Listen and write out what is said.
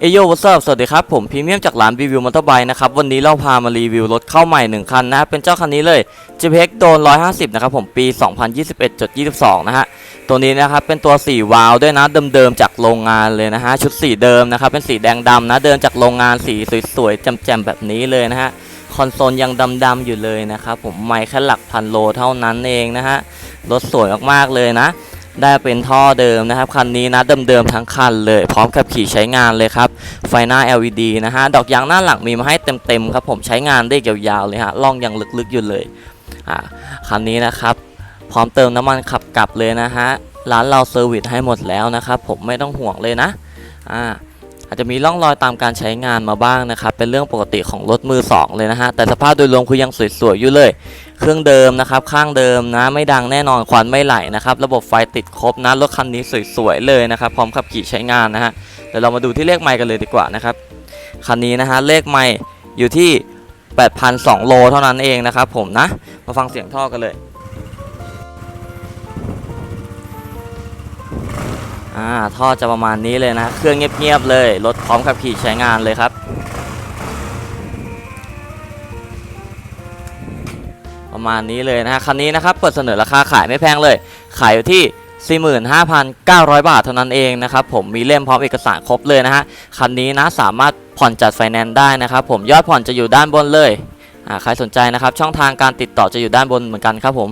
เอโยวัสดุสวัสดีครับ ผมพรีเมียมจากร้านรีวิวมอเตอร์ไบค์นะครับ วันนี้เราพามารีวิวรถเข้าใหม่ 1 คันนะ เป็นเจ้าคันนี้เลย JPEX โดน 150 นะครับผมปี 2021.22 นะฮะ ตัวนี้นะครับ เป็นตัว 4 วาล์วด้วยนะ เดิมๆ จากโรงงานเลยนะฮะ ชุดสีเดิมนะครับ เป็นสีแดงดำนะ เดินจากโรงงานสีสวยๆแจ่มๆ แบบนี้เลยนะฮะ คอนโซลยังดำๆอยู่เลยนะครับผมไม่แค่หลักพันโลเท่านั้นเองนะฮะรถสวยมากๆเลยนะ ได้เป็นท่อเดิมนะครับ คันนี้นะเดิมๆทั้งคันเลย พร้อมขับขี่ใช้งานเลยครับ ไฟหน้า LED นะฮะ ดอกยางหน้าหลังมีมาให้เต็มๆครับผมใช้งานได้ยาวๆเลยฮะล่องยังลึกๆอยู่เลยอ่าคันนี้นะครับ พร้อมเติมน้ำมันขับกลับเลยนะฮะร้านเราเซอร์วิสให้หมดแล้วนะครับผมไม่ต้องห่วงเลยนะอ่า อาจจะมีร่องรอยตามการใช้งานมาบ้างนะครับ เป็นเรื่องปกติของรถมือสองเลยนะฮะ แต่สภาพโดยรวมคือยังสวยๆอยู่เลย เครื่องเดิมนะครับ ข้างเดิมนะ ไม่ดังแน่นอน ควันไม่ไหลนะครับ ระบบไฟติดครบนะ รถคันนี้สวยๆเลยนะครับ พร้อมขับขี่ใช้งานนะฮะ เดี๋ยวเรามาดูที่เลขไมค์กันเลยดีกว่านะครับ คันนี้นะฮะ เลขไมค์อยู่ที่ 8,002 โลเท่านั้นเองนะครับผมนะ มาฟังเสียงท่อกันเลย อ่าท่อจะประมาณนี้เลยนะ เครื่องเงียบๆเลยรถพร้อมขับขี่ใช้งานเลยครับ ประมาณนี้เลยนะฮะคันนี้นะครับเปิดเสนอราคาขายไม่แพงเลย ขายอยู่ที่45,900 บาทเท่านั้นเองนะครับผมมีเล่มพร้อมเอกสารครบเลยนะฮะคันนี้นะสามารถผ่อนจัดไฟแนนซ์ได้นะครับผมยอดผ่อนจะอยู่ด้านบนเลยอ่าใครสนใจนะครับช่องทางการติดต่อจะอยู่ด้านบนเหมือนกันครับผม